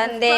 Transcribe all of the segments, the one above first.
வந்தே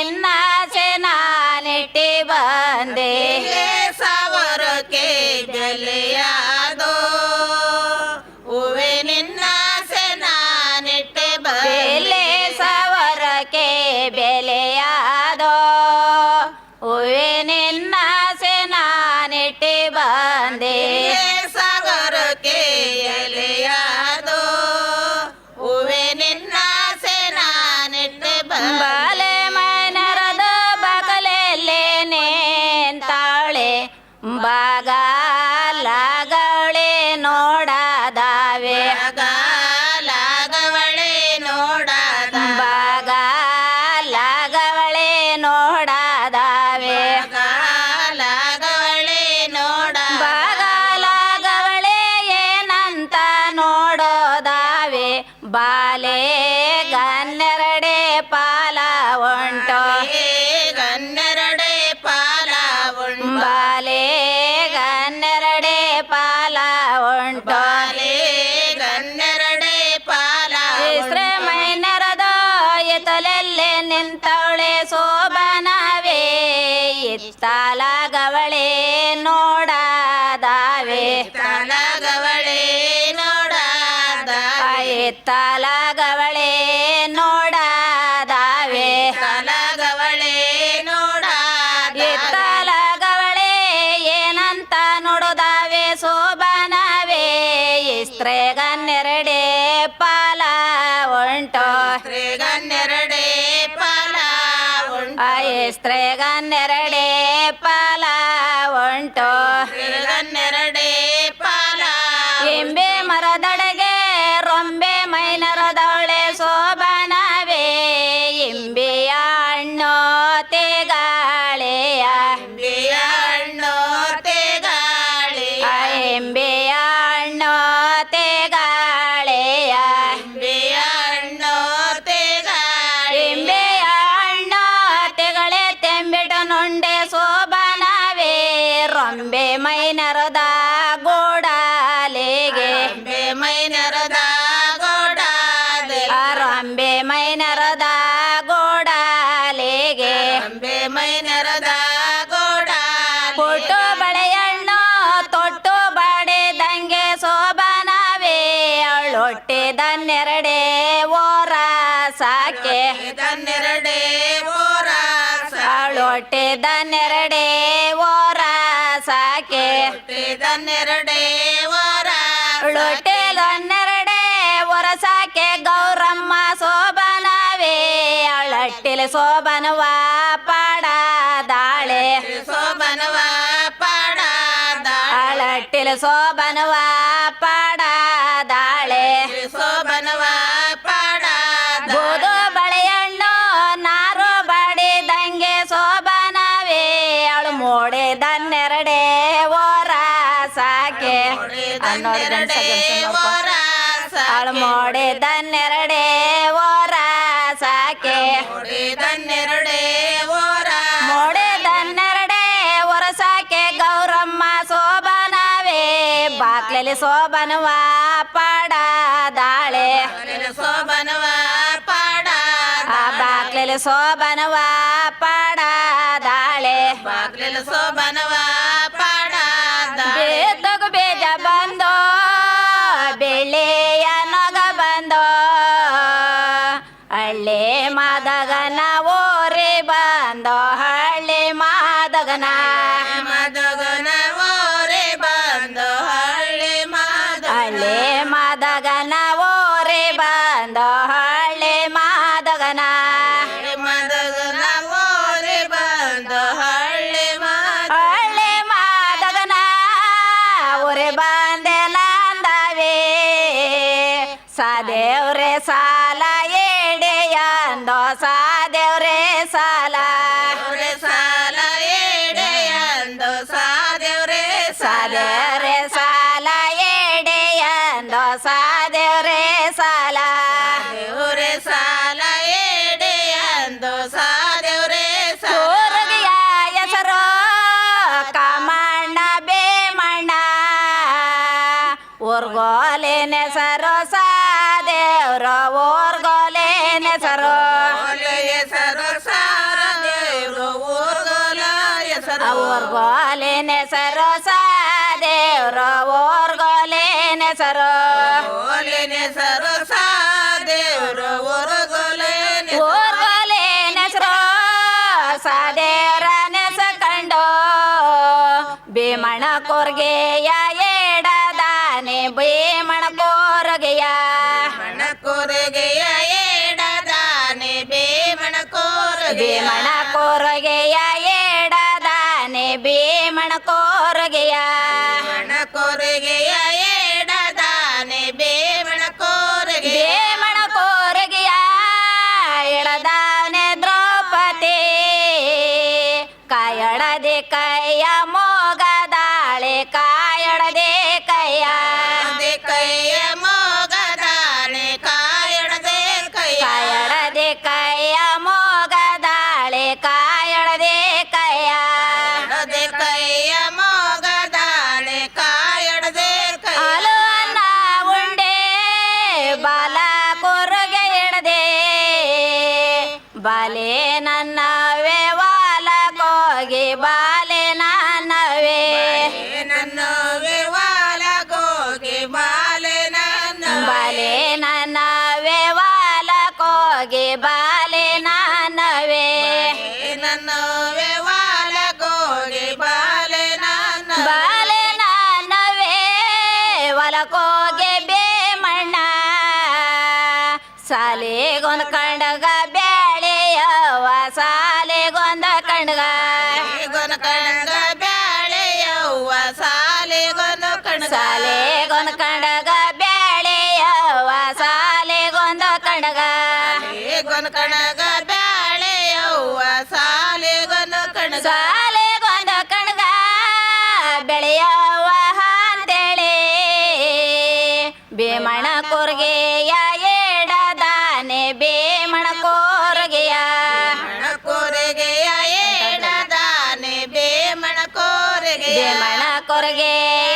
en बाले गान ತಲಗವಳೆ ನೋಡಾದಾವೆ. ತಲಗವಳೆ ನೋಡಾದ ಗವಳೆ ಏನಂತ ನೋಡುದಾವೆ. ಶೋಭನವೇ ಇಸ್ತ್ರೇಗನ್ನೆರಡೆ ಪಾಲ ಉಂಟು. ಸ್ತ್ರೀಗನ್ನೆರಡೆ ಪಾಲ ಉಂಟು. ಇಸ್ತ್ರೇಗನ್ನೆರಡೆ ಪಾಲ ಉಂಟು. ನೆರಡೆ ಓರ ಸಾಳೊಟ್ಟೆದ ನೆರಡೆ ಓರ ಸಾಕೆ. ಹೊಟ್ಟೆದ ನೆರಡೆ ಓರ ಲೊಟ್ಟೆದ ನೆರಡೆ ಒರ ಸಾಕೆ. ಗೌರಮ್ಮ ಶೋಭನವೇ ಅಳಟ್ಟಿಲೆ ಶೋಭನವಾ ಪಾಡ ದಾಳೆ. ಶೋಭನವಾ ಪಾಡ ದಾಳೆ. ಅಳಟ್ಟಿಲೆ ಶೋಭನವಾ ಹುಟ್ಟಿದನ್ನೆರಡೇ ವರ ಸಾಕೆ. ದನ್ನೆರಡೆ ಓರ ಮೋಡೆ ವರ ಸಾಕೆ. ಗೌರಮ್ಮ ಶೋಭನವೇ ಬಾಕ್ಲಲ್ಲಿ ಶೋಭನವ ಪಾಡದಾಳೆ ಸೋಬನವ ಪಾಡದ ಆ ಬಾಕ್ಲಲ್ಲಿ ಶೋಭನವ ದಾಳೆ. ಪಾಡದ ಸಾಲ ಸಾದೇವ್ರೆ ಸಾಲ ಎಡೆಯ ಸಾದೇವ್ರೆ ಸಾಲ. ದೇವ್ರೆ ಸಾಲ ಸಾದೇವ್ರೆ ಹೆಸರು ಕಾಮಣ್ಣ ಬೇಮಣ್ಣ ಊರ್ಗೋಲಿನ ಹೆಸರು ಸಾದೇವ್ರ ಊರ್ಗೋಲಿನ ಸಾರ ದೇವ್ರು ಸರ ಊರ್ಗೋಲಿನ ಹೆಸರು ಓಲಿನ ಹೆಸರು ಸಾ ದೇವ್ರು ಊರ್ಗೋಲೇನ ಊರ್ಗೋಲಿನ ಹೆಸರು ಸಾದೇವ್ರ ನೆಸಕಂಡು ಭೀಮಣ ಕೊರ್ಗೆಯ ಏಡದಾನೆ ಭೀಮಣ ಕೊರಗೆಯ. ಮಣ ಕೊರಗೆಯ ಎಡದಾನೆ ಬೇಮಣ ಕೋರಗೆಯ. ಭೀಮಣ ಕೊರಗೆಯ ಎಡದಾನೆ ಭೀಮಣ ಕೊರಗೆಯ ಮಣ ಕೊರಗೆಯ. ಕಣಗ ಸಾಲಿಗೊಂದು ಸಾಲೆ ಬ್ಯಾಳೆಯವ ಕಣಗ. ಕಂಡಗ ಗೊನ ಕಣಗ ಸಾಲೆ ಗೊಂದ ಕಣಗ. ಸಾಲಿಗೊಂದ ಕಣಗ ಬೆಳೆಯವ ಅಂತೇಳಿ. ಭೀಮಣ ಕೊರ್ಗೆಯ ಕೊರಗೆಯ ಭೀಮಣ ಕೊರ್ಗೆಯ. ಕೊರಗೆಯ ಎಡದಾನೆ ಬೇಮಣ ಕೋರೆಗೆಯ. ಭೀಮಣ ಕೊರ್ಗೆಯ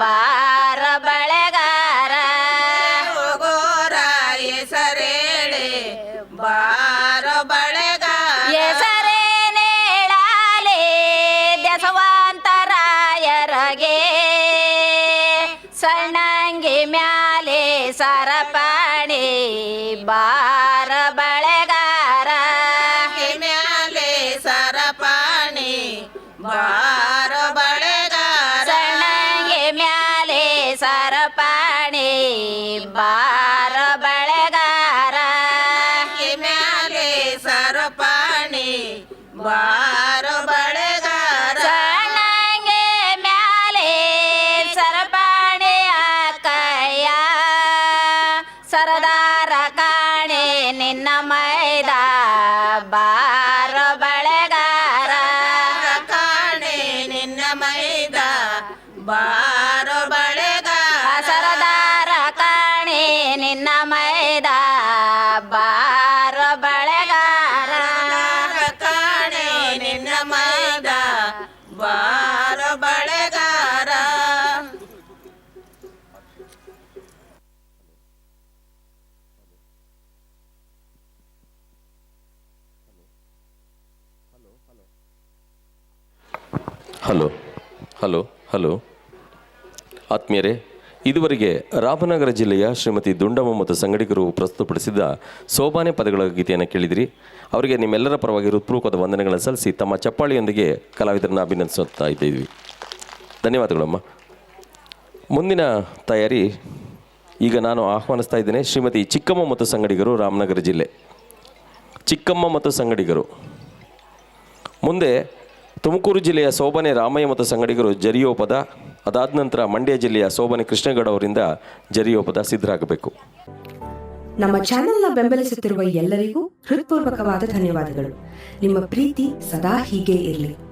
ಬಾರ ಬಳೆಗಾರ. ಹೋಗೋರ ಹೆಸರೇಳಿ ಬಾರ ಬಳೆಗಾರ. ಹೆಸರೇನೇಳಾಲಿ ದಶವಂತರಾಯರಗೆ ಸಣ್ಣಂಗಿ ಮ್ಯಾಲೆ ಸರಪಾಣಿ ಬಾರ ಬಳೆಗಾರ. ಮ್ಯಾಲೆ ಸರಪಾಣಿ ಬಾರೋ ಹಲೋ ಹಲೋ ಹಲೋ. ಆತ್ಮೀಯರೇ, ಇದುವರೆಗೆ ರಾಮನಗರ ಜಿಲ್ಲೆಯ ಶ್ರೀಮತಿ ದುಂಡಮ್ಮ ಮತ್ತು ಸಂಗಡಿಗರು ಪ್ರಸ್ತುತಪಡಿಸಿದ ಸೋಬಾನೆ ಪದಗಳ ಗೀತೆಯನ್ನು ಕೇಳಿದಿರಿ. ಅವರಿಗೆ ನಿಮ್ಮೆಲ್ಲರ ಪರವಾಗಿ ಹೃತ್ಪೂರ್ವಕವಾದ ವಂದನೆಗಳನ್ನು ಸಲ್ಲಿಸಿ ತಮ್ಮ ಚಪ್ಪಾಳಿಯೊಂದಿಗೆ ಕಲಾವಿದರನ್ನು ಅಭಿನಂದಿಸುತ್ತಾ ಇದ್ದೀವಿ. ಧನ್ಯವಾದಗಳಮ್ಮ. ಮುಂದಿನ ತಯಾರಿ, ಈಗ ನಾನು ಆಹ್ವಾನಿಸ್ತಾ ಇದ್ದೇನೆ ಶ್ರೀಮತಿ ಚಿಕ್ಕಮ್ಮ ಮತ್ತು ಸಂಗಡಿಗರು ರಾಮನಗರ ಜಿಲ್ಲೆ. ಚಿಕ್ಕಮ್ಮ ಮತ್ತು ಸಂಗಡಿಗರು. ಮುಂದೆ ತುಮಕೂರು ಜಿಲ್ಲೆಯ ಸೋಬನೆ ರಾಮಯ್ಯ ಮತ್ತು ಸಂಗಡಿಗರು ಜರಿಯೋಪದ, ಅದಾದ ನಂತರ ಮಂಡ್ಯ ಜಿಲ್ಲೆಯ ಸೋಬನೆ ಕೃಷ್ಣಗೌಡ ಅವರಿಂದ ಜರಿಯೋ ಪದ ಸಿದ್ಧರಾಗಬೇಕು. ನಮ್ಮ ಚಾನೆಲ್ನ ಬೆಂಬಲಿಸುತ್ತಿರುವ ಎಲ್ಲರಿಗೂ ಹೃತ್ಪೂರ್ವಕವಾದ ಧನ್ಯವಾದಗಳು. ನಿಮ್ಮ ಪ್ರೀತಿ ಸದಾ ಹೀಗೆ ಇರಲಿ.